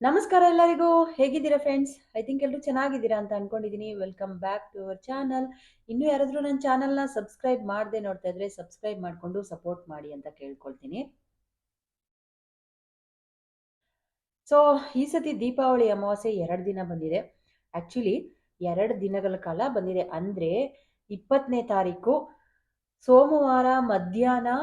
ನಮಸ್ಕಾರ ಎಲ್ಲರಿಗೂ. ಹೇಗಿದ್ದೀರಾ ಫ್ರೆಂಡ್ಸ್ ಐ ಥಿಂಕ್ ಎಲ್ಲರೂ ಚೆನ್ನಾಗಿದ್ದೀರಾ ಅಂತ ಅನ್ಕೊಂಡಿದ್ದೀನಿ welcome back to our channel ಇನ್ನು ಯಾರಾದರೂ ನನ್ನ ಚಾನಲ್ನ ಸಬ್ಸ್ಕ್ರೈಬ್ ಮಾಡದೆ ನೋಡ್ತಾ ಇದ್ರೆ ಸಬ್ಸ್ಕ್ರೈಬ್ ಮಾಡಿಕೊಂಡು ಸಪೋರ್ಟ್ ಮಾಡಿ ಅಂತ ಕೇಳ್ಕೊಳ್ತೀನಿ. ಸೊ ಈ ಸತಿ ದೀಪಾವಳಿ ಅಮಾವಾಸ್ಯೆ ಎರಡು ದಿನ ಬಂದಿದೆ. ಆ್ಯಕ್ಚುಲಿ ಎರಡು ದಿನಗಳ ಕಾಲ ಬಂದಿದೆ. ಅಂದರೆ ಇಪ್ಪತ್ತನೇ ತಾರೀಕು ಸೋಮವಾರ ಮಧ್ಯಾಹ್ನ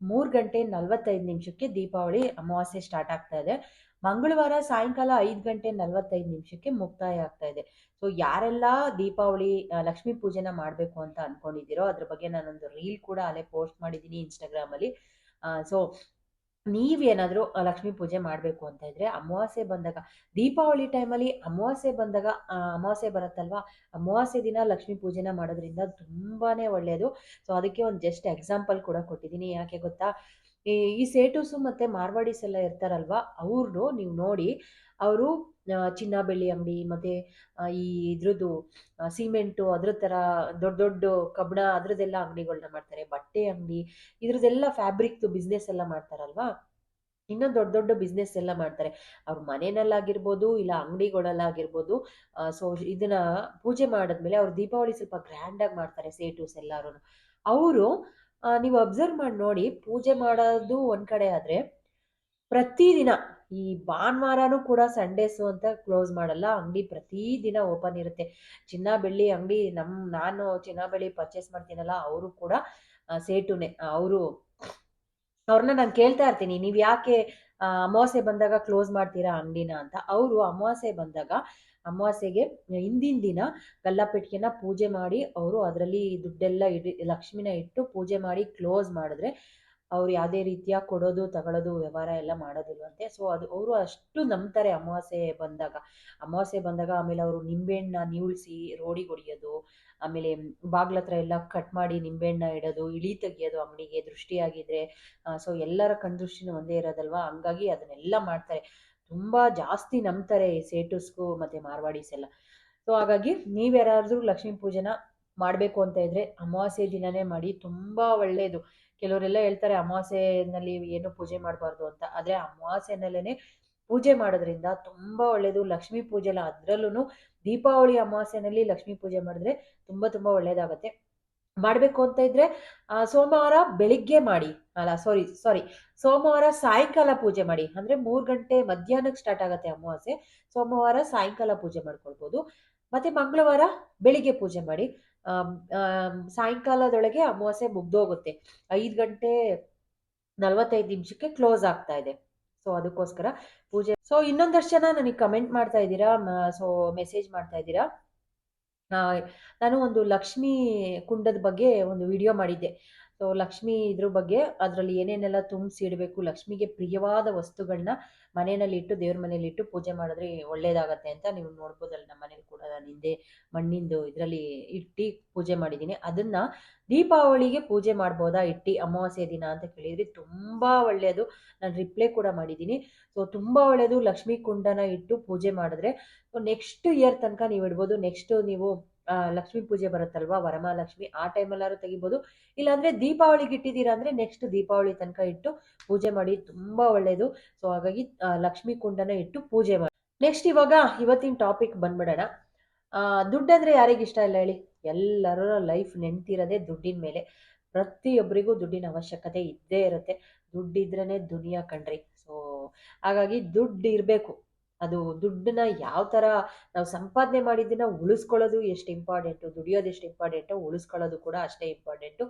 ಮೂರು ಗಂಟೆ ನಲವತ್ತೈದು ನಿಮಿಷಕ್ಕೆ ದೀಪಾವಳಿ ಅಮಾವಾಸ್ಯೆ ಸ್ಟಾರ್ಟ್ ಆಗ್ತಾ ಇದೆ. ಮಂಗಳವಾರ ಸಾಯಂಕಾಲ ಐದು ಗಂಟೆ ನಲವತ್ತೈದು ನಿಮಿಷಕ್ಕೆ ಮುಕ್ತಾಯ ಆಗ್ತಾ ಇದೆ. ಸೊ ಯಾರೆಲ್ಲ ದೀಪಾವಳಿ ಲಕ್ಷ್ಮೀ ಪೂಜೆನ ಮಾಡಬೇಕು ಅಂತ ಅನ್ಕೊಂಡಿದ್ದೀರೋ ಅದ್ರ ಬಗ್ಗೆ ನಾನೊಂದು ರೀಲ್ ಕೂಡ ಅಲ್ಲೇ ಪೋಸ್ಟ್ ಮಾಡಿದ್ದೀನಿ ಇನ್ಸ್ಟಾಗ್ರಾಮಲ್ಲಿ ಸೊ ನೀವೇನಾದರೂ ಲಕ್ಷ್ಮೀ ಪೂಜೆ ಮಾಡಬೇಕು ಅಂತ ಇದ್ರೆ ಅಮಾವಾಸ್ಯೆ ಬಂದಾಗ, ದೀಪಾವಳಿ ಟೈಮಲ್ಲಿ ಅಮಾವಾಸ್ಯೆ ಬಂದಾಗ ಅಮಾವಾಸ್ಯೆ ಬರುತ್ತಲ್ವಾ? ಅಮಾವಾಸ್ಯೆ ದಿನ ಲಕ್ಷ್ಮೀ ಪೂಜೆನ ಮಾಡೋದ್ರಿಂದ ತುಂಬಾ ಒಳ್ಳೆಯದು ಸೊ ಅದಕ್ಕೆ ಒಂದು ಜಸ್ಟ್ ಎಕ್ಸಾಂಪಲ್ ಕೂಡ ಕೊಟ್ಟಿದ್ದೀನಿ. ಯಾಕೆ ಗೊತ್ತಾ? ಈ ಸೇಟುಸು ಮತ್ತು ಮಾರ್ವಾಡೀಸ್ ಎಲ್ಲ ಇರ್ತಾರಲ್ವ ಅವ್ರದ್ದು ನೀವು ನೋಡಿ ಅವರು ಚಿನ್ನ ಬೆಳ್ಳಿ ಅಂಗಡಿ ಮತ್ತು ಈ ಇದ್ರದ್ದು ಸಿಮೆಂಟು ಅದ್ರ ಥರ ದೊಡ್ಡ ದೊಡ್ಡ ಕಬ್ಬಣ ಅದ್ರದ್ದೆಲ್ಲ ಅಂಗಡಿಗಳನ್ನ ಮಾಡ್ತಾರೆ. ಬಟ್ಟೆ ಅಂಗಡಿ ಇದ್ರದ್ದೆಲ್ಲ ಫ್ಯಾಬ್ರಿಕ್ದು ಬಿಸ್ನೆಸ್ ಎಲ್ಲ ಮಾಡ್ತಾರಲ್ವಾ, ಇನ್ನೂ ದೊಡ್ಡ ದೊಡ್ಡ ಬಿಸ್ನೆಸ್ ಎಲ್ಲ ಮಾಡ್ತಾರೆ. ಅವ್ರ ಮನೆಯಲ್ಲಾಗಿರ್ಬೋದು, ಇಲ್ಲ ಅಂಗಡಿಗಳಲ್ಲಾಗಿರ್ಬೋದು ಸೊ ಇದನ್ನ ಪೂಜೆ ಮಾಡಿದ್ಮೇಲೆ ಅವ್ರು ದೀಪಾವಳಿ ಸ್ವಲ್ಪ ಗ್ರ್ಯಾಂಡಾಗಿ ಮಾಡ್ತಾರೆ ಸೇಟುಸ್ ಎಲ್ಲರೂ ಅವರು ನೀವು ಅಬ್ಸರ್ವ್ ಮಾಡಿ ನೋಡಿ, ಪೂಜೆ ಮಾಡೋದು ಒಂದು ಕಡೆ ಆದರೆ ಪ್ರತಿದಿನ ಈ ಭಾನುವಾರನೂ ಕೂಡ ಸಂಡೇಸು ಅಂತ ಕ್ಲೋಸ್ ಮಾಡಲ್ಲ, ಅಂಗಡಿ ಪ್ರತಿದಿನ ಓಪನ್ ಇರುತ್ತೆ. ಚಿನ್ನ ಬೆಳ್ಳಿ ಅಂಗಡಿ ನಮ್ಮ ನಾನು ಚಿನ್ನ ಬೆಳ್ಳಿ ಪರ್ಚೇಸ್ ಮಾಡ್ತೀನಲ್ಲ, ಅವರು ಕೂಡ ಸೇಟುನೆ ಅವರು, ಅವ್ರನ್ನ ನಾನು ಕೇಳ್ತಾ ಇರ್ತೀನಿ, ನೀವು ಯಾಕೆ ಅಮಾವಾಸ್ಯೆ ಬಂದಾಗ ಕ್ಲೋಸ್ ಮಾಡ್ತೀರಾ ಅಂಗಡಿನ ಅಂತ. ಅವರು ಅಮಾವಾಸ್ಯೆ ಬಂದಾಗ ಅಮಾವಾಸ್ಯೆಗೆ ಹಿಂದಿನ ದಿನ ಕಲ್ಲಪೆಟ್ಟಿಗೆನ ಪೂಜೆ ಮಾಡಿ ಅವರು ಅದರಲ್ಲಿ ದುಡ್ಡೆಲ್ಲ ಇಡಿ, ಲಕ್ಷ್ಮಿನ ಇಟ್ಟು ಪೂಜೆ ಮಾಡಿ ಕ್ಲೋಸ್ ಮಾಡಿದ್ರೆ ಅವ್ರು ಯಾವುದೇ ರೀತಿಯ ಕೊಡೋದು ತಗೊಳ್ಳೋದು ವ್ಯವಹಾರ ಎಲ್ಲ ಮಾಡೋದಿಲ್ವಂತೆ. ಸೊ, ಅದು ಅವರು ಅಷ್ಟು ನಂಬ್ತಾರೆ ಅಮಾವಾಸ್ಯೆ ಬಂದಾಗ. ಅಮಾವಾಸ್ಯೆ ಬಂದಾಗ ಆಮೇಲೆ ಅವರು ನಿಂಬೆಹಣ್ಣ ನೀಳ್ಸಿ ರೋಡಿಗೆ ಹೊಡಿಯೋದು, ಆಮೇಲೆ ಬಾಗ್ಲತ್ರ ಎಲ್ಲ ಕಟ್ ಮಾಡಿ ನಿಂಬೆಹಣ್ಣ ಇಡೋದು, ಇಳಿ ತೆಗಿಯೋದು ಅಂಗಡಿಗೆ ದೃಷ್ಟಿಯಾಗಿದ್ರೆ ಸೊ, ಎಲ್ಲರ ಕಣ್ದೃಷ್ಟಿನೂ ಒಂದೇ ಇರೋದಲ್ವಾ? ಹಂಗಾಗಿ ಅದನ್ನೆಲ್ಲ ಮಾಡ್ತಾರೆ. ತುಂಬ ಜಾಸ್ತಿ ನಂಬ್ತಾರೆ ಈ ಸೇಟುಸ್ಗೂ ಮತ್ತು ಮಾರ್ವಾಡೀಸ್ ಎಲ್ಲ. ಸೊ ಹಾಗಾಗಿ ನೀವ್ಯಾರಾದ್ರೂ ಲಕ್ಷ್ಮೀ ಪೂಜೆನ ಮಾಡಬೇಕು ಅಂತ ಇದ್ದರೆ ಅಮಾವಾಸ್ಯೆ ದಿನನೇ ಮಾಡಿ, ತುಂಬ ಒಳ್ಳೆಯದು ಕೆಲವರೆಲ್ಲ ಹೇಳ್ತಾರೆ ಅಮಾವಾಸ್ಯೆನಲ್ಲಿ ಏನು ಪೂಜೆ ಮಾಡಬಾರ್ದು ಅಂತ. ಆದರೆ ಅಮಾವಾಸ್ಯೆನಲ್ಲೇ ಪೂಜೆ ಮಾಡೋದ್ರಿಂದ ತುಂಬ ಒಳ್ಳೆಯದು ಲಕ್ಷ್ಮೀ ಪೂಜೆ ಎಲ್ಲ ಅದರಲ್ಲೂ ದೀಪಾವಳಿ ಅಮಾವಾಸ್ಯೆನಲ್ಲಿ ಲಕ್ಷ್ಮೀ ಪೂಜೆ ಮಾಡಿದ್ರೆ ತುಂಬ ತುಂಬ ಒಳ್ಳೆಯದಾಗತ್ತೆ ಮಾಡಬೇಕು ಅಂತ ಇದ್ರೆ ಸೋಮವಾರ ಬೆಳಿಗ್ಗೆ ಮಾಡಿ, ಅಲ್ಲ ಸಾರಿ ಸಾರಿ ಸೋಮವಾರ ಸಾಯಂಕಾಲ ಪೂಜೆ ಮಾಡಿ. ಅಂದ್ರೆ ಮೂರು ಗಂಟೆ ಮಧ್ಯಾಹ್ನಕ್ಕೆ ಸ್ಟಾರ್ಟ್ ಆಗುತ್ತೆ ಅಮಾವಾಸ್ಯೆ. ಸೋಮವಾರ ಸಾಯಂಕಾಲ ಪೂಜೆ ಮಾಡ್ಕೊಳ್ಬಹುದು ಮತ್ತೆ ಮಂಗಳವಾರ ಬೆಳಿಗ್ಗೆ ಪೂಜೆ ಮಾಡಿ. ಸಾಯಂಕಾಲದೊಳಗೆ ಅಮಾವಾಸ್ಯೆ ಮುಗ್ದೋಗುತ್ತೆ. ಐದು ಗಂಟೆ ನಲವತ್ತೈದು ನಿಮಿಷಕ್ಕೆ ಕ್ಲೋಸ್ ಆಗ್ತಾ ಇದೆ. ಸೊ ಅದಕ್ಕೋಸ್ಕರ ಪೂಜೆ. ಸೊ ಇನ್ನೊಂದಷ್ಟು ಜನ ನನಗೆ ಕಮೆಂಟ್ ಮಾಡ್ತಾ ಇದ್ದೀರಾ? ಸೊ ಮೆಸೇಜ್ ಮಾಡ್ತಾ ಇದ್ದೀರಾ? ನಾನು ಒಂದು ಲಕ್ಷ್ಮೀ ಕುಂಡದ ಬಗ್ಗೆ ಒಂದು ವಿಡಿಯೋ ಮಾಡಿದ್ದೆ. ಸೊ ಲಕ್ಷ್ಮಿ ಇದ್ರ ಬಗ್ಗೆ ಅದರಲ್ಲಿ ಏನೇನೆಲ್ಲ ತುಂಬಿಸಿ ಇಡಬೇಕು, ಲಕ್ಷ್ಮಿಗೆ ಪ್ರಿಯವಾದ ವಸ್ತುಗಳನ್ನ ಮನೆಯಲ್ಲಿ ಇಟ್ಟು, ದೇವ್ರ ಮನೇಲಿ ಇಟ್ಟು ಪೂಜೆ ಮಾಡಿದ್ರೆ ಒಳ್ಳೇದಾಗತ್ತೆ ಅಂತ ನೀವು ನೋಡ್ಬೋದಲ್ಲ ನಮ್ಮ ಮನೇಲಿ ಕೂಡ ನಾನು ಹಿಂದೆ ಮಣ್ಣಿಂದು ಇದರಲ್ಲಿ ಇಟ್ಟು ಪೂಜೆ ಮಾಡಿದ್ದೀನಿ. ಅದನ್ನ ದೀಪಾವಳಿಗೆ ಪೂಜೆ ಮಾಡ್ಬೋದಾ? ಇಟ್ಟು ಅಮಾವಾಸ್ಯೆ ದಿನ ಅಂತ ಕೇಳಿದ್ರಿ ತುಂಬ ಒಳ್ಳೆಯದು ನಾನು ರಿಪ್ಲೈ ಕೂಡ ಮಾಡಿದ್ದೀನಿ. ಸೊ ತುಂಬ ಒಳ್ಳೆಯದು ಲಕ್ಷ್ಮೀ ಕುಂಡನ ಇಟ್ಟು ಪೂಜೆ ಮಾಡಿದ್ರೆ ನೆಕ್ಸ್ಟ್ ಇಯರ್ ತನಕ ನೀವು ಇಡ್ಬೋದು. ನೆಕ್ಸ್ಟ್ ನೀವು ಲಕ್ಷ್ಮೀ ಪೂಜೆ ಬರುತ್ತಲ್ವಾ? ವರಮಹಾಲಕ್ಷ್ಮಿ, ಆ ಟೈಮಲ್ಲಾದ್ರು ತೆಗಿಬೋದು. ಇಲ್ಲಾಂದ್ರೆ ದೀಪಾವಳಿಗೆ ಇಟ್ಟಿದ್ದೀರಾ ಅಂದ್ರೆ ನೆಕ್ಸ್ಟ್ ದೀಪಾವಳಿ ತನಕ ಇಟ್ಟು ಪೂಜೆ ಮಾಡಿ ತುಂಬಾ ಒಳ್ಳೇದು. ಸೊ ಹಾಗಾಗಿ ಲಕ್ಷ್ಮೀ ಕುಂಡನ ಇಟ್ಟು ಪೂಜೆ ಮಾಡಿ ನೆಕ್ಸ್ಟ್ ಇವಾಗ ಇವತ್ತಿನ ಟಾಪಿಕ್ ಬಂದ್ಬಿಡೋಣ. ದುಡ್ಡಂದ್ರೆ ಯಾರಿಗೆ ಇಷ್ಟ ಇಲ್ಲ ಹೇಳಿ? ಎಲ್ಲರೂ ಲೈಫ್ ನೆನ್ತಿರೋದೇ ದುಡ್ಡಿನ ಮೇಲೆ. ಪ್ರತಿಯೊಬ್ಬರಿಗೂ ದುಡ್ಡಿನ ಅವಶ್ಯಕತೆ ಇದ್ದೇ ಇರುತ್ತೆ. ದುಡ್ಡಿದ್ರೇನೆ ದುನಿಯಾ ಕಣ್ರಿ. ಸೊ ಹಾಗಾಗಿ ದುಡ್ಡು ಇರಬೇಕು. ಅದು ದುಡ್ಡನ್ನ ಯಾವ ಥರ ನಾವು ಸಂಪಾದನೆ ಮಾಡಿದ್ದನ್ನ ಉಳಿಸ್ಕೊಳ್ಳೋದು ಎಷ್ಟು ಇಂಪಾರ್ಟೆಂಟು ದುಡಿಯೋದು ಎಷ್ಟು ಇಂಪಾರ್ಟೆಂಟು ಉಳಿಸ್ಕೊಳ್ಳೋದು ಕೂಡ ಅಷ್ಟೇ ಇಂಪಾರ್ಟೆಂಟು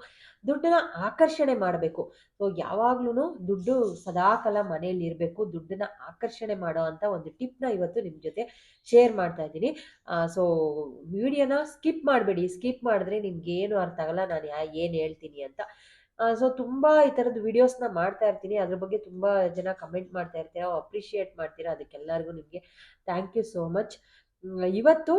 ದುಡ್ಡನ್ನ ಆಕರ್ಷಣೆ ಮಾಡಬೇಕು. ಸೊ ಯಾವಾಗ್ಲೂ ದುಡ್ಡು ಸದಾಕಾಲ ಮನೆಯಲ್ಲಿ ಇರಬೇಕು. ದುಡ್ಡನ್ನ ಆಕರ್ಷಣೆ ಮಾಡೋ ಅಂತ ಒಂದು ಟಿಪ್ನ ಇವತ್ತು ನಿಮ್ಮ ಜೊತೆ ಶೇರ್ ಮಾಡ್ತಾ ಇದ್ದೀನಿ. ಸೊ ವಿಡಿಯೋನ ಸ್ಕಿಪ್ ಮಾಡಬೇಡಿ. ಸ್ಕಿಪ್ ಮಾಡಿದ್ರೆ ನಿಮ್ಗೆ ಏನು ಅರ್ಥ ಆಗಲ್ಲ. ನಾನು ಏನು ಹೇಳ್ತೀನಿ ಅಂತ. ಸೊ ತುಂಬ ಈ ಥರದ್ದು ವಿಡಿಯೋಸ್ನ ಮಾಡ್ತಾ ಇರ್ತೀನಿ. ಅದ್ರ ಬಗ್ಗೆ ತುಂಬ ಜನ ಕಮೆಂಟ್ ಮಾಡ್ತಾ ಇರ್ತೀರಾ ಅಪ್ರಿಷಿಯೇಟ್ ಮಾಡ್ತೀರಾ, ಅದಕ್ಕೆಲ್ಲರಿಗೂ ನಿಮಗೆ ಥ್ಯಾಂಕ್ ಯು ಸೋ ಮಚ್ ಇವತ್ತು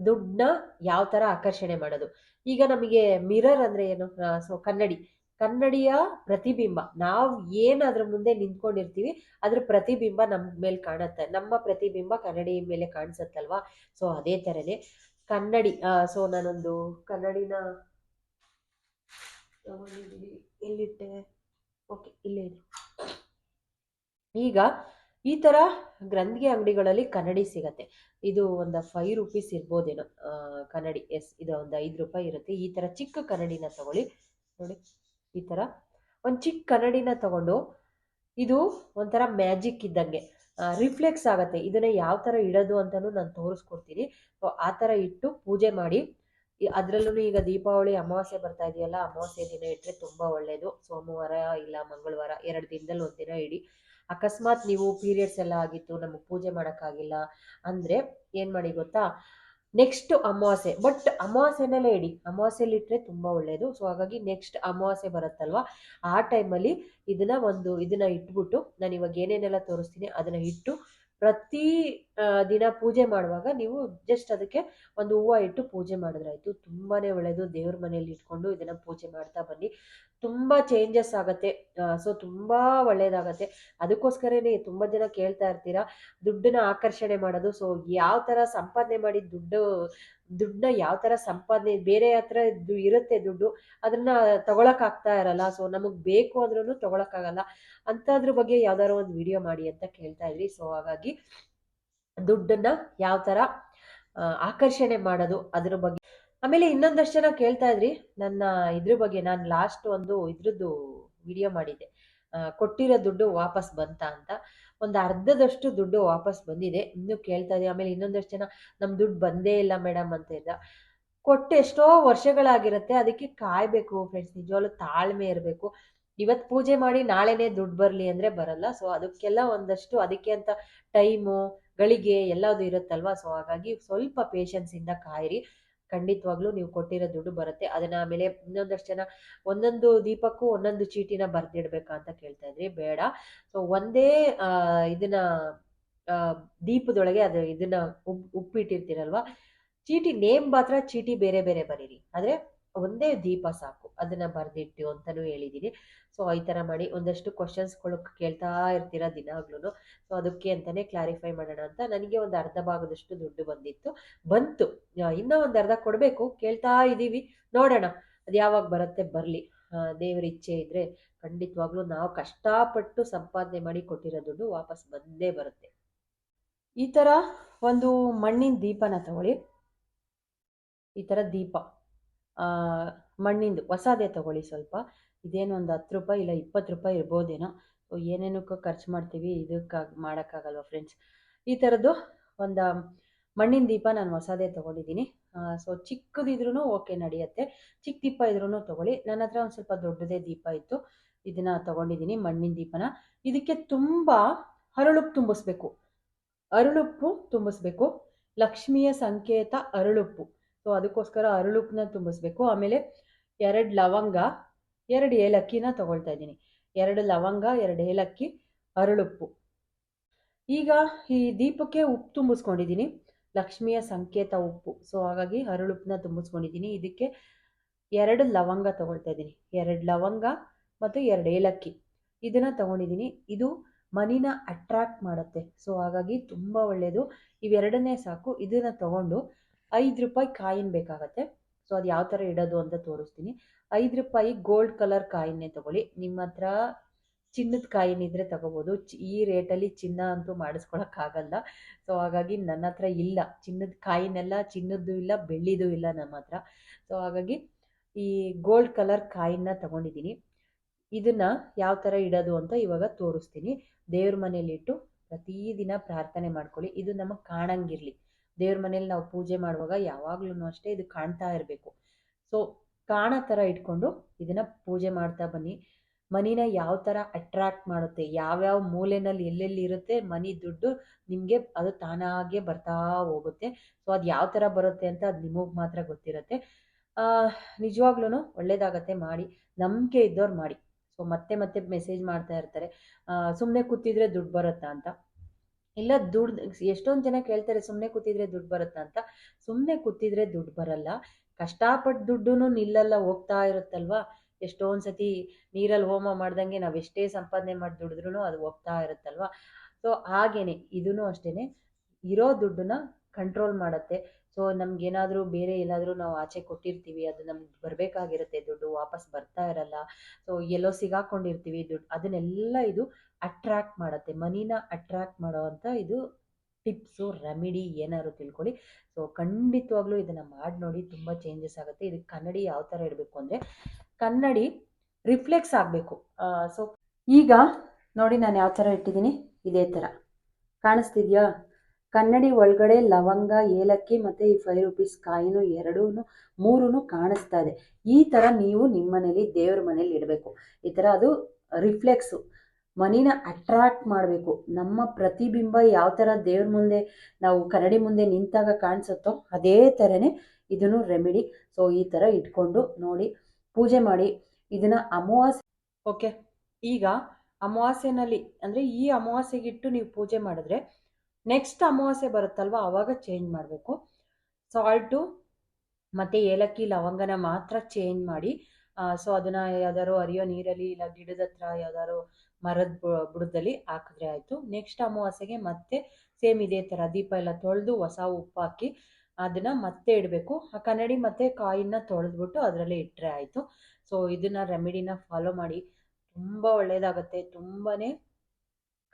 ದುಡ್ಡನ್ನ ಯಾವ ಥರ ಆಕರ್ಷಣೆ ಮಾಡೋದು? ಈಗ ನಮಗೆ ಮಿರರ್ ಅಂದರೆ ಏನು? ಸೊ ಕನ್ನಡಿ. ಕನ್ನಡಿಯ ಪ್ರತಿಬಿಂಬ. ನಾವು ಏನು ಅದ್ರ ಮುಂದೆ ನಿಂತ್ಕೊಂಡಿರ್ತೀವಿ, ಅದ್ರ ಪ್ರತಿಬಿಂಬ ನಮ್ಮ ಮೇಲೆ ಕಾಣುತ್ತೆ. ನಮ್ಮ ಪ್ರತಿಬಿಂಬ ಕನ್ನಡಿ ಮೇಲೆ ಕಾಣಿಸುತ್ತಲ್ವಾ? ಸೊ ಅದೇ ಥರನೇ ಕನ್ನಡಿ. ಸೊ ನಾನೊಂದು ಕನ್ನಡಿನ ತಗೊಂಡಿದ್ದೀನಿ ಎಲ್ಲಿಟ್ಟೆ ಓಕೆ, ಇಲ್ಲೇ ಇದೆ ಈಗ ಈ ಥರ ಗ್ರಂಥಿಗೆ ಅಂಗಡಿಗಳಲ್ಲಿ ಕನ್ನಡಿ ಸಿಗತ್ತೆ. ಇದು ಒಂದು ಫೈವ್ ರುಪೀಸ್ ಇರ್ಬೋದೇನೋ. ಕನ್ನಡಿ, ಎಸ್, ಇದು ಒಂದು ಐದು ರೂಪಾಯಿ ಇರುತ್ತೆ. ಈ ಥರ ಚಿಕ್ಕ ಕನ್ನಡಿನ ತಗೊಳ್ಳಿ. ನೋಡಿ, ಈ ಥರ ಒಂದು ಚಿಕ್ಕ ಕನ್ನಡಿನ ತಗೊಂಡು ಇದು ಒಂಥರ ಮ್ಯಾಜಿಕ್ ಇದ್ದಂಗೆ. ರಿಫ್ಲೆಕ್ಸ್ ಆಗುತ್ತೆ. ಇದನ್ನ ಯಾವ ಥರ ಇಡೋದು ಅಂತಲೂ ನಾನು ತೋರಿಸ್ಕೊಡ್ತೀನಿ. ಸೊ ಆ ಥರ ಇಟ್ಟು ಪೂಜೆ ಮಾಡಿ ಅದರಲ್ಲೂ ಈಗ ದೀಪಾವಳಿ ಅಮಾವಾಸ್ಯೆ ಬರ್ತಾ ಇದೆಯಲ್ಲ, ಅಮಾವಾಸ್ಯೆ ದಿನ ಇಟ್ಟರೆ ತುಂಬ ಒಳ್ಳೆಯದು ಸೋಮವಾರ ಇಲ್ಲ ಮಂಗಳವಾರ ಎರಡು ದಿನದಲ್ಲಿ ಒಂದು ದಿನ ಇಡಿ. ಅಕಸ್ಮಾತ್ ನೀವು ಪೀರಿಯಡ್ಸ್ ಎಲ್ಲ ಆಗಿತ್ತು ನಮಗೆ ಪೂಜೆ ಮಾಡೋಕ್ಕಾಗಿಲ್ಲ ಅಂದರೆ ಏನು ಮಾಡಿ ಗೊತ್ತಾ? ನೆಕ್ಸ್ಟ್ ಅಮಾವಾಸ್ಯೆ. ಬಟ್ ಅಮಾವಾಸ್ಯೆನಲ್ಲೇ ಇಡಿ. ಅಮಾವಾಸ್ಯೆಲಿ ಇಟ್ಟರೆ ತುಂಬ ಒಳ್ಳೆಯದು ಸೊ ಹಾಗಾಗಿ ನೆಕ್ಸ್ಟ್ ಅಮಾವಾಸ್ಯೆ ಬರುತ್ತಲ್ವ? ಆ ಟೈಮಲ್ಲಿ ಇದನ್ನ ಒಂದು ಇದನ್ನ ಇಟ್ಬಿಟ್ಟು ನಾನು ಇವಾಗ ಏನೇನೆಲ್ಲ ತೋರಿಸ್ತೀನಿ ಅದನ್ನ ಇಟ್ಟು ಪ್ರತಿ ದಿನ ಪೂಜೆ ಮಾಡುವಾಗ ನೀವು ಜಸ್ಟ್ ಅದಕ್ಕೆ ಒಂದು ಹೂವು ಇಟ್ಟು ಪೂಜೆ ಮಾಡಿದ್ರಾಯ್ತು ತುಂಬಾನೇ ಒಳ್ಳೆಯದು ದೇವ್ರ ಮನೆಯಲ್ಲಿ ಇಟ್ಕೊಂಡು ಇದನ್ನ ಪೂಜೆ ಮಾಡ್ತಾ ಬನ್ನಿ. ತುಂಬಾ ಚೇಂಜಸ್ ಆಗುತ್ತೆ. ಸೊ ತುಂಬಾ ಒಳ್ಳೇದಾಗತ್ತೆ. ಅದಕ್ಕೋಸ್ಕರನೇ ತುಂಬಾ ಜನ ಕೇಳ್ತಾ ಇರ್ತೀರಾ, ದುಡ್ಡನ್ನ ಆಕರ್ಷಣೆ ಮಾಡೋದು. ಸೊ ಯಾವ ತರ ಸಂಪಾದನೆ ಮಾಡಿ ದುಡ್ಡು, ದುಡ್ಡನ್ನ ಯಾವ ತರ ಸಂಪಾದನೆ, ಬೇರೆ ಹತ್ರ ಇರುತ್ತೆ ದುಡ್ಡು ಅದನ್ನ ತಗೊಳಕ್ ಆಗ್ತಾ ಇರಲ್ಲ. ಸೊ ನಮಗ್ ಬೇಕು ಅಂದ್ರೂ ತಗೊಳಕ್ ಆಗಲ್ಲ. ಅಂತದ್ರ ಬಗ್ಗೆ ಯಾವ್ದಾದ್ರು ಒಂದು ವಿಡಿಯೋ ಮಾಡಿ ಅಂತ ಕೇಳ್ತಾ ಇದ್ರಿ. ಸೊ ಹಾಗಾಗಿ ದುಡ್ಡನ್ನ ಯಾವ ತರ ಆಕರ್ಷಣೆ ಮಾಡೋದು, ಅದ್ರ ಬಗ್ಗೆ ಆಮೇಲೆ ಇನ್ನೊಂದಷ್ಟು ಜನ ಕೇಳ್ತಾ ಇದ್ರಿ, ನನ್ನ ಇದ್ರ ಬಗ್ಗೆ ನಾನು ಲಾಸ್ಟ್ ಒಂದು ಇದ್ರದ್ದು ವಿಡಿಯೋ ಮಾಡಿದ್ದೆ. ಕೊಟ್ಟಿರೋ ದುಡ್ಡು ವಾಪಸ್ ಬಂತ ಅಂತ. ಒಂದು ಅರ್ಧದಷ್ಟು ದುಡ್ಡು ವಾಪಸ್ ಬಂದಿದೆ. ಇನ್ನು ಕೇಳ್ತಾ ಇದೆ ಆಮೇಲೆ ಇನ್ನೊಂದಷ್ಟು ಜನ, ನಮ್ ದುಡ್ಡು ಬಂದೇ ಇಲ್ಲ ಮೇಡಮ್ ಅಂತ ಇದ್ದ. ಕೊಟ್ಟು ಎಷ್ಟೋ ವರ್ಷಗಳಾಗಿರುತ್ತೆ. ಅದಕ್ಕೆ ಕಾಯಬೇಕು ಫ್ರೆಂಡ್ಸ್ ನಿಜವಾಗ್ಲೂ ತಾಳ್ಮೆ ಇರಬೇಕು. ಇವತ್ತು ಪೂಜೆ ಮಾಡಿ ನಾಳೆನೇ ದುಡ್ಡು ಬರಲಿ ಅಂದ್ರೆ ಬರಲ್ಲ. ಸೊ ಅದಕ್ಕೆಲ್ಲ ಒಂದಷ್ಟು, ಅದಕ್ಕೆ ಅಂತ ಟೈಮು ಗಳಿಗೆ, ಎಲ್ಲದು ಇರುತ್ತಲ್ವಾ? ಸೊ ಹಾಗಾಗಿ ಸ್ವಲ್ಪ ಪೇಷನ್ಸ್ ಇಂದ ಕಾಯಿರಿ. ಖಂಡಿತವಾಗ್ಲೂ ನೀವು ಕೊಟ್ಟಿರೋ ದುಡ್ಡು ಬರುತ್ತೆ. ಅದನ್ನ ಆಮೇಲೆ ಇನ್ನೊಂದಷ್ಟು ಜನ ಒಂದೊಂದು ದೀಪಕ್ಕೂ ಒಂದೊಂದು ಚೀಟಿನ ಬರ್ದಿಡ್ಬೇಕಾ ಅಂತ ಕೇಳ್ತಾ ಇದ್ರಿ. ಬೇಡ. ಸೊ ಒಂದೇ ಇದನ್ನ ದೀಪದೊಳಗೆ ಅದು ಇದನ್ನ ಉಪ್, ಉಪ್ಪಿಟ್ಟಿರ್ತೀರಲ್ವಾ? ಚೀಟಿ ನೇಮ್ ಮಾತ್ರ ಚೀಟಿ ಬೇರೆ ಬೇರೆ ಬರೀರಿ. ಆದ್ರೆ ಒಂದೇ ದೀಪ ಸಾಕು. ಅದನ್ನ ಬರೆದಿಟ್ಟು ಅಂತಾನೂ ಹೇಳಿದೀನಿ. ಸೊ ಈ ಥರ ಮಾಡಿ ಒಂದಷ್ಟು ಕ್ವಶನ್ಸ್ಗಳು ಕೇಳ್ತಾ ಇರ್ತೀರ ದಿನಾಗ್ಲೂ ಸೊ ಅದಕ್ಕೆ ಅಂತಲೇ ಕ್ಲಾರಿಫೈ ಮಾಡೋಣ ಅಂತ ನನಗೆ ಒಂದು ಅರ್ಧ ಭಾಗದಷ್ಟು ದುಡ್ಡು ಬಂದಿತ್ತು. ಬಂತು. ಇನ್ನೂ ಒಂದು ಅರ್ಧ ಕೊಡಬೇಕು. ಕೇಳ್ತಾ ಇದ್ದೀವಿ ನೋಡೋಣ. ಅದು ಯಾವಾಗ ಬರುತ್ತೆ ಬರಲಿ. ದೇವರ ಇಚ್ಛೆ ಇದ್ರೆ ಖಂಡಿತವಾಗ್ಲೂ ನಾವು ಕಷ್ಟಪಟ್ಟು ಸಂಪಾದನೆ ಮಾಡಿ ಕೊಟ್ಟಿರೋ ದುಡ್ಡು ವಾಪಸ್ ಬಂದೇ ಬರುತ್ತೆ. ಈ ಥರ ಒಂದು ಮಣ್ಣಿನ ದೀಪನ ತಗೊಳ್ಳಿ. ಈ ಥರ ದೀಪ. ಮಣ್ಣಿಂದು ಹೊಸದೇ ತಗೊಳ್ಳಿ ಸ್ವಲ್ಪ. ಇದೇನು ಒಂದು ಹತ್ತು ರೂಪಾಯಿ ಇಲ್ಲ ಇಪ್ಪತ್ತು ರೂಪಾಯಿ ಇರ್ಬೋದೇನೋ. ಸೊ ಏನೇನಕ್ಕೂ ಖರ್ಚು ಮಾಡ್ತೀವಿ, ಇದಕ್ಕಾಗಿ ಮಾಡೋಕ್ಕಾಗಲ್ವ ಫ್ರೆಂಡ್ಸ್ ಈ ಥರದ್ದು ಒಂದು ಮಣ್ಣಿನ ದೀಪ ನಾನು ಹೊಸದೇ ತೊಗೊಂಡಿದ್ದೀನಿ ಸೊ ಚಿಕ್ಕದಿದ್ರೂ ಓಕೆ ನಡೆಯುತ್ತೆ. ಚಿಕ್ಕ ದೀಪ ಇದ್ರೂ ತೊಗೊಳ್ಳಿ. ನನ್ನ ಹತ್ರ ಒಂದು ಸ್ವಲ್ಪ ದೊಡ್ಡದೇ ದೀಪ ಇತ್ತು. ಇದನ್ನು ತೊಗೊಂಡಿದ್ದೀನಿ ಮಣ್ಣಿನ ದೀಪನ. ಇದಕ್ಕೆ ತುಂಬ ಅರಳುಪ್ಪು ತುಂಬಿಸ್ಬೇಕು. ಅರಳುಪ್ಪು ತುಂಬಿಸ್ಬೇಕು. ಲಕ್ಷ್ಮಿಯ ಸಂಕೇತ ಅರಳುಪ್ಪು. ಸೊ ಅದಕ್ಕೋಸ್ಕರ ಅರಳುಪ್ಪನ್ನ ತುಂಬಿಸ್ಬೇಕು. ಆಮೇಲೆ ಎರಡು ಲವಂಗ, ಎರಡು ಏಲಕ್ಕಿನ ತಗೊಳ್ತಾ ಇದ್ದೀನಿ. ಎರಡು ಲವಂಗ, ಎರಡು ಏಲಕ್ಕಿ, ಅರಳುಪ್ಪು. ಈಗ ಈ ದೀಪಕ್ಕೆ ಉಪ್ಪು ತುಂಬಿಸ್ಕೊಂಡಿದ್ದೀನಿ. ಲಕ್ಷ್ಮಿಯ ಸಂಕೇತ ಉಪ್ಪು. ಸೊ ಹಾಗಾಗಿ ಅರಳುಪ್ಪನ್ನ ತುಂಬಿಸ್ಕೊಂಡಿದ್ದೀನಿ. ಇದಕ್ಕೆ ಎರಡು ಲವಂಗ ತಗೊಳ್ತಾ ಇದ್ದೀನಿ. ಎರಡು ಲವಂಗ ಮತ್ತು ಎರಡು ಏಲಕ್ಕಿ. ಇದನ್ನು ತಗೊಂಡಿದ್ದೀನಿ. ಇದು ಮನಿನ ಅಟ್ರಾಕ್ಟ್ ಮಾಡುತ್ತೆ. ಸೊ ಹಾಗಾಗಿ ತುಂಬ ಒಳ್ಳೆಯದು ಇವೆರಡನ್ನೇ ಸಾಕು. ಇದನ್ನು ತಗೊಂಡು ಐದು ರೂಪಾಯಿ ಕಾಯಿನ್ ಬೇಕಾಗತ್ತೆ. ಸೊ ಅದು ಯಾವ ಥರ ಇಡೋದು ಅಂತ ತೋರಿಸ್ತೀನಿ. ಐದು ರೂಪಾಯಿ ಗೋಲ್ಡ್ ಕಲರ್ ಕಾಯಿನ್ನೇ ತಗೊಳ್ಳಿ. ನಿಮ್ಮ ಹತ್ರ ಚಿನ್ನದ ಕಾಯಿನ್ ಇದ್ರೆ ತಗೋಬೋದು. ಈ ರೇಟಲ್ಲಿ ಚಿನ್ನ ಅಂತೂ ಮಾಡಿಸ್ಕೊಳಕ್ಕಾಗಲ್ಲ ಸೊ ಹಾಗಾಗಿ ನನ್ನ ಹತ್ರ ಇಲ್ಲ. ಚಿನ್ನದ ಕಾಯಿನೆಲ್ಲ ಚಿನ್ನದ್ದು ಇಲ್ಲ, ಬೆಳ್ಳಿದು ಇಲ್ಲ ನಮ್ಮ ಹತ್ರ. ಸೊ ಹಾಗಾಗಿ ಈ ಗೋಲ್ಡ್ ಕಲರ್ ಕಾಯಿನ್ನ ತಗೊಂಡಿದ್ದೀನಿ. ಇದನ್ನ ಯಾವ ಥರ ಇಡೋದು ಅಂತ ಇವಾಗ ತೋರಿಸ್ತೀನಿ. ದೇವ್ರ ಮನೇಲಿಟ್ಟು ಪ್ರತಿದಿನ ಪ್ರಾರ್ಥನೆ ಮಾಡ್ಕೊಳ್ಳಿ. ಇದು ನಮಗೆ ಕಾಣಂಗಿರ್ಲಿ. ದೇವ್ರ ಮನೇಲಿ ನಾವು ಪೂಜೆ ಮಾಡುವಾಗ ಯಾವಾಗ್ಲೂ ಅಷ್ಟೇ ಇದು ಕಾಣ್ತಾ ಇರಬೇಕು. ಸೊ ಕಾಣೋ ಥರ ಇಟ್ಕೊಂಡು ಇದನ್ನ ಪೂಜೆ ಮಾಡ್ತಾ ಬನ್ನಿ. ಮನಿನ ಯಾವ ಥರ ಅಟ್ರಾಕ್ಟ್ ಮಾಡುತ್ತೆ, ಯಾವ್ಯಾವ ಮೂಲೆನಲ್ಲಿ ಎಲ್ಲೆಲ್ಲಿ ಇರುತ್ತೆ, ಮನಿ ದುಡ್ಡು ನಿಮಗೆ ಅದು ತಾನಾಗೆ ಬರ್ತಾ ಹೋಗುತ್ತೆ. ಸೊ ಅದು ಯಾವ ಥರ ಬರುತ್ತೆ ಅಂತ ಅದು ನಿಮಗೆ ಮಾತ್ರ ಗೊತ್ತಿರುತ್ತೆ. ನಿಜವಾಗ್ಲೂ ಒಳ್ಳೇದಾಗತ್ತೆ ಮಾಡಿ, ನಂಬಿಕೆ ಇದ್ದವ್ರು ಮಾಡಿ. ಸೊ ಮತ್ತೆ ಮತ್ತೆ ಮೆಸೇಜ್ ಮಾಡ್ತಾ ಇರ್ತಾರೆ. ಸುಮ್ಮನೆ ಕೂತಿದ್ರೆ ದುಡ್ಡು ಬರುತ್ತಾ ಅಂತ. ಇಲ್ಲ ದುಡ್ಡು ಎಷ್ಟೊಂದು ಜನ ಕೇಳ್ತಾರೆ ಸುಮ್ಮನೆ ಕೂತಿದ್ರೆ ದುಡ್ಡು ಬರುತ್ತೆ ಅಂತ. ಸುಮ್ಮನೆ ಕೂತಿದ್ರೆ ದುಡ್ಡು ಬರಲ್ಲ. ಕಷ್ಟಪಟ್ಟು ದುಡ್ಡು ನಿಲ್ಲಲ್ಲ, ಹೋಗ್ತಾ ಇರುತ್ತಲ್ವಾ? ಎಷ್ಟೊಂದು ಸತಿ ನೀರಲ್ಲಿ ಹೋಮ ಮಾಡ್ದಂಗೆ ನಾವು ಎಷ್ಟೇ ಸಂಪಾದನೆ ಮಾಡಿ ದುಡಿದ್ರೂ ಅದು ಹೋಗ್ತಾ ಇರುತ್ತಲ್ವಾ? ಸೊ ಹಾಗೇನೆ ಇದೂ ಅಷ್ಟೇ ಇರೋ ದುಡ್ಡನ್ನ ಕಂಟ್ರೋಲ್ ಮಾಡುತ್ತೆ. ಸೊ ನಮಗೇನಾದರೂ ಬೇರೆ ಎಲ್ಲಾದರೂ ನಾವು ಆಚೆ ಕೊಟ್ಟಿರ್ತೀವಿ, ಅದು ನಮ್ಗೆ ಬರಬೇಕಾಗಿರುತ್ತೆ, ದುಡ್ಡು ವಾಪಸ್ ಬರ್ತಾ ಇರಲ್ಲ. ಸೊ ಎಲ್ಲೋ ಸಿಗಾಕೊಂಡಿರ್ತೀವಿ ದುಡ್ಡು, ಅದನ್ನೆಲ್ಲ ಇದು ಅಟ್ರ್ಯಾಕ್ಟ್ ಮಾಡುತ್ತೆ. ಮನಿನ ಅಟ್ರ್ಯಾಕ್ಟ್ ಮಾಡೋವಂಥ ಇದು ಟಿಪ್ಸು ರೆಮಿಡಿ ಏನಾದ್ರು ತಿಳ್ಕೊಳ್ಳಿ. ಸೊ ಖಂಡಿತವಾಗ್ಲೂ ಇದನ್ನು ಮಾಡಿ ನೋಡಿ ತುಂಬ ಚೇಂಜಸ್ ಆಗುತ್ತೆ. ಇದಕ್ಕೆ ಕನ್ನಡಿ ಯಾವ ಥರ ಇಡಬೇಕು ಅಂದರೆ, ಕನ್ನಡಿ ರಿಫ್ಲೆಕ್ಸ್ ಆಗಬೇಕು. ಸೊ ಈಗ ನೋಡಿ ನಾನು ಯಾವ ಥರ ಇಟ್ಟಿದ್ದೀನಿ. ಇದೇ ಥರ ಕಾಣಿಸ್ತಿದ್ಯಾ? ಕನ್ನಡಿ ಒಳಗಡೆ ಲವಂಗ, ಏಲಕ್ಕಿ ಮತ್ತು ಈ ಫೈವ್ ರುಪೀಸ್ ಕಾಯಿನು ಎರಡೂ ಮೂರೂ ಕಾಣಿಸ್ತಾ ಇದೆ. ಈ ಥರ ನೀವು ನಿಮ್ಮ ಮನೇಲಿ ದೇವ್ರ ಮನೇಲಿ ಇಡಬೇಕು. ಈ ಥರ ಅದು ರಿಫ್ಲೆಕ್ಸು ಮನಿನ ಅಟ್ರಾಕ್ಟ್ ಮಾಡಬೇಕು. ನಮ್ಮ ಪ್ರತಿಬಿಂಬ ಯಾವ ಥರ ದೇವ್ರ ಮುಂದೆ, ನಾವು ಕನ್ನಡಿ ಮುಂದೆ ನಿಂತಾಗ ಕಾಣಿಸುತ್ತೋ ಅದೇ ಥರನೇ ಇದನ್ನು ರೆಮಿಡಿ ಸೊ ಈ ಥರ ಇಟ್ಕೊಂಡು ನೋಡಿ, ಪೂಜೆ ಮಾಡಿ. ಇದನ್ನು ಅಮಾವಾಸ್ಯೆ ಓಕೆ ಈಗ ಅಮಾವಾಸ್ಯೆನಲ್ಲಿ, ಅಂದರೆ ಈ ಅಮಾವಾಸ್ಯೆಗಿಟ್ಟು ನೀವು ಪೂಜೆ ಮಾಡಿದ್ರೆ ನೆಕ್ಸ್ಟ್ ಅಮಾವಾಸ್ಯೆ ಬರುತ್ತಲ್ವ? ಆವಾಗ ಚೇಂಜ್ ಮಾಡಬೇಕು. ಸಾಲ್ಟು ಮತ್ತು ಏಲಕ್ಕಿ, ಲವಂಗನ ಮಾತ್ರ ಚೇಂಜ್ ಮಾಡಿ ಸೊ ಅದನ್ನು ಯಾವ್ದಾದ್ರು ಅರಿಯೋ ನೀರಲ್ಲಿ ಇಲ್ಲ ಗಿಡದ ಹತ್ರ ಯಾವ್ದಾದ್ರು ಮರದ ಬುಡದಲ್ಲಿ ಹಾಕಿದ್ರೆ ಆಯಿತು. ನೆಕ್ಸ್ಟ್ ಅಮಾವಾಸ್ಯೆಗೆ ಮತ್ತೆ ಸೇಮ್ ಇದೇ ಥರ ದೀಪ ಎಲ್ಲ ತೊಳೆದು ಹೊಸ ಉಪ್ಪು ಹಾಕಿ ಅದನ್ನು ಮತ್ತೆ ಇಡಬೇಕು. ಆ ಕನ್ನಡಿ ಮತ್ತು ಕಾಯಿನ ತೊಳೆದ್ಬಿಟ್ಟು ಅದರಲ್ಲಿ ಇಟ್ಟರೆ ಆಯಿತು. ಸೊ ಇದನ್ನು ರೆಮಿಡಿನ ಫಾಲೋ ಮಾಡಿ. ತುಂಬ ಒಳ್ಳೆಯದಾಗತ್ತೆ ತುಂಬಾ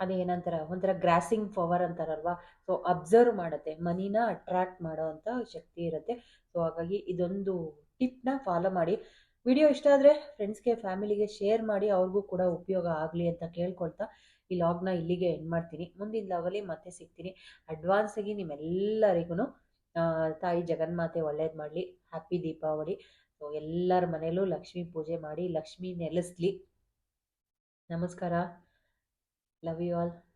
ಅದೇನಂತಾರೆ ಒಂಥರ ಗ್ರಾಸಿಂಗ್ ಪವರ್ ಅಂತಾರಲ್ವಾ? ಸೊ ಅಬ್ಸರ್ವ್ ಮಾಡುತ್ತೆ, ಮನಿನ ಅಟ್ರಾಕ್ಟ್ ಮಾಡೋ ಅಂಥ ಶಕ್ತಿ ಇರುತ್ತೆ. ಸೊ ಹಾಗಾಗಿ ಇದೊಂದು ಟಿಪ್ನ ಫಾಲೋ ಮಾಡಿ. ವಿಡಿಯೋ ಇಷ್ಟ ಆದರೆ ಫ್ರೆಂಡ್ಸ್ಗೆ ಫ್ಯಾಮಿಲಿಗೆ ಶೇರ್ ಮಾಡಿ, ಅವ್ರಿಗೂ ಕೂಡ ಉಪಯೋಗ ಆಗಲಿ ಅಂತ ಕೇಳ್ಕೊಳ್ತಾ ಈ ಲಾಗ್ನ ಇಲ್ಲಿಗೆ ಎಂಡ್ ಮಾಡ್ತೀನಿ. ಮುಂದಿನ ಲಾಗಲ್ಲಿ ಮತ್ತೆ ಸಿಗ್ತೀನಿ. ಅಡ್ವಾನ್ಸಾಗಿ ನಿಮ್ಮೆಲ್ಲರಿಗೂ ತಾಯಿ ಜಗನ್ಮಾತೆ ಒಳ್ಳೇದು ಮಾಡಲಿ. ಹ್ಯಾಪಿ ದೀಪಾವಳಿ. ಸೊ ಎಲ್ಲರ ಮನೆಯಲ್ಲೂ ಲಕ್ಷ್ಮೀ ಪೂಜೆ ಮಾಡಿ, ಲಕ್ಷ್ಮಿ ನೆಲೆಸ್ಲಿ. ನಮಸ್ಕಾರ. Love you all.